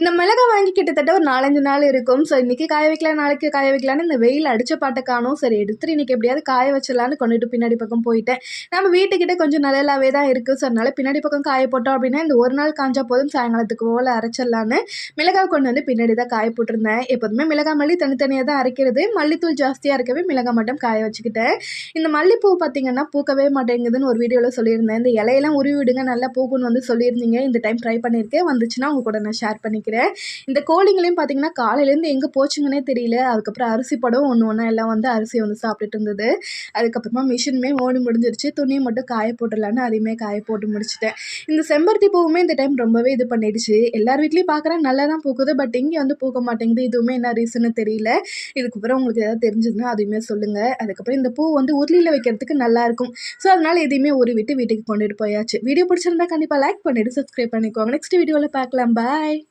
இந்த மிளகா வாங்கி கிட்டத்தட்ட ஒரு நாலஞ்சு நாள் இருக்கும். ஸோ இன்றைக்கி காய வைக்கலாம் நாளைக்கு காய வைக்கலான்னு இந்த வெயில் அடித்த பாட்டை காணும். சரி எடுத்துட்டு இன்றைக்கி எப்படியாவது காய வச்சிடலான்னு கொண்டுட்டு பின்னாடி பக்கம் போயிட்டேன். நம்ம வீட்டுக்கிட்ட கொஞ்சம் நிழலாவே தான் இருக்குது ஸோ அதனால் பின்னாடி பக்கம் காய போட்டோம் அப்படின்னா இந்த ஒரு நாள் காஞ்சா போதும் சாயங்காலத்துக்கு போல் அரைச்சிடலான்னு மிளகாய் கொண்டு வந்து பின்னாடி தான் காய போட்டிருந்தேன். எப்போதுமே மிளகாய் மல்லி தனித்தனியாக தான் அரைக்கிறது. மல்லித்தூள் ஜாஸ்தியாக இருக்கவே மிளகாய் மட்டும் காய வச்சுக்கிட்டேன். இந்த மல்லிப்பூ பார்த்தீங்கன்னா பூக்கவே மாட்டேங்குதுன்னு ஒரு வீடியோவில் சொல்லியிருந்தேன். இந்த இலையெல்லாம் உருவி விடுங்க நல்லா பூக்குன்னு வந்து சொல்லியிருந்தீங்க. இந்த டைம் ட்ரை பண்ணியிருக்கேன். வந்துச்சுன்னா உங்கள் கூட நான் ஷேர் பண்ணிக்கிறேன். இந்த கோழிங்களையும் பார்த்தீங்கன்னா காலையிலேருந்து எங்கே போச்சுங்கன்னே தெரியல. அதுக்கப்புறம் அரிசி படம் ஒன்று ஒன்றா எல்லாம் வந்து அரிசி வந்து சாப்பிட்டுட்டு இருந்தது. அதுக்கப்புறமா மிஷினுமே ஓடி முடிஞ்சிருச்சு. துணியை மட்டும் காய போட்டுடலான்னு அதையுமே காய போட்டு முடிச்சிட்டேன். இந்த செம்பருத்தி பூவுமே இந்த டைம் ரொம்பவே இது பண்ணிடுச்சு. எல்லார் வீட்லேயும் பார்க்குறேன் நல்லா தான் பூக்குது. பட் இங்கே வந்து பூக்க மாட்டேங்குது. இதுவுமே என்ன ரீசன்னு தெரியல. இதுக்கப்புறம் உங்களுக்கு ஏதாவது தெரிஞ்சதுன்னா அதையுமே சொல்லுங்கள் அதுக்கப்புறம் இந்த பூ வந்து உருளியில் வைக்கிறதுக்கு நல்லா இருக்கும். ஸோ அதனால் எதையுமே ஒரு விட்டு வீட்டுக்கு கொண்டுட்டு போயாச்சு. வீடியோ பிடிச்சிருந்தா கண்டிப்பாக லைக் பண்ணிவிட்டு சப்ஸ்கிரைப் பண்ணிக்கோங்க. நெக்ஸ்ட் வீடியோவில் பார்க்கலாம். பாய்